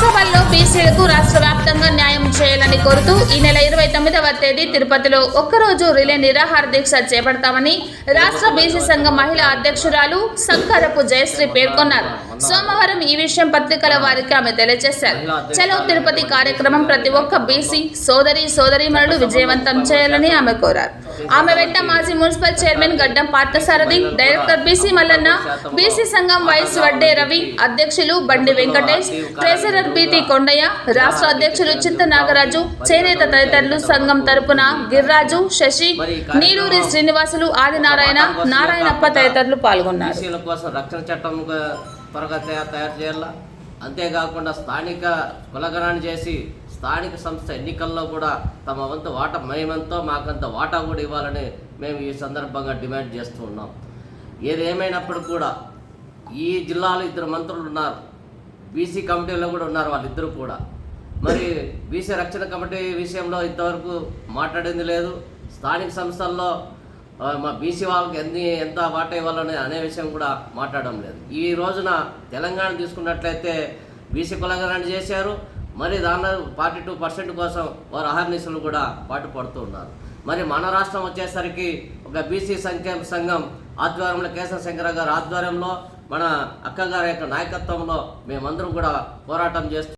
చట్టసభల్లో బీసీలకు రాష్ట్ర వ్యాప్తంగా న్యాయం చేయాలని కోరుతూ ఈ నెల ఇరవై తొమ్మిదవ తేదీ తిరుపతిలో ఒక్కరోజు రిలే నిరాహార దీక్ష చేపడతామని రాష్ట్ర బీసీ సంఘం మహిళా అధ్యక్షురాలు సంకారపు జయశ్రీ పేర్కొన్నారు. సోమవారం ఈ విషయం పత్రికల వారికి ఆమె తెలియజేశారు. చలో తిరుపతి కార్యక్రమం ప్రతి ఒక్క బీసీ సోదరి సోదరీమణులు విజయవంతం చేయాలని ఆమె కోరారు. ఆమె వెంట మాజీ municipal chairman Gaddam Parthasarathi director BC Mallanna BC సంఘం వైస్ వడ్డే రవి అధ్యక్షులు బండి వెంకటేష్ ట్రెజరర్ బీటీ కొండయ్య రాష్ట్ర అధ్యక్షులు చింత నాగరాజు చేనేత తదితరులు సంఘం తరపున గిర్రాజు శశి నీరూరి శ్రీనివాసులు ఆదినారాయణ నారాయణప్ప తదితరులు పాల్గొన్నారు. రక్షణ చట్టం త్వరగా తయారు చేయాలా? అంతేకాకుండా స్థానిక కులగణాన్ని చేసి స్థానిక సంస్థ ఎన్నికల్లో కూడా తమ వంతు వాటా మేమంతో మాకంత వాటా కూడా ఇవ్వాలని మేము ఈ సందర్భంగా డిమాండ్ చేస్తూ ఉన్నాం. ఏదేమైనప్పుడు కూడా ఈ జిల్లాలో ఇద్దరు మంత్రులు ఉన్నారు. బీసీ కమిటీలో కూడా ఉన్నారు వాళ్ళిద్దరూ కూడా. మరి బీసీ రక్షణ కమిటీ విషయంలో ఇంతవరకు మాట్లాడింది లేదు. స్థానిక సంస్థల్లో మా బీసీ వాళ్ళకి ఎన్ని ఎంత వాటా ఇవ్వాలని అనే విషయం కూడా మాట్లాడడం లేదు. ఈ రోజున తెలంగాణ తీసుకున్నట్లయితే బీసీ కులగరాన్ని చేశారు. మరి దానిలో ఫార్టీ టూ పర్సెంట్ కోసం వారు అహర్నిశలు కూడా పాటు పడుతూ ఉన్నారు. మరి మన రాష్ట్రం వచ్చేసరికి ఒక బీసీ సంక్షేమ సంఘం ఆధ్వర్యంలో కేశవ శంకర గారి ఆధ్వర్యంలో మన అక్కగారి యొక్క నాయకత్వంలో మేమందరం కూడా పోరాటం చేస్తూ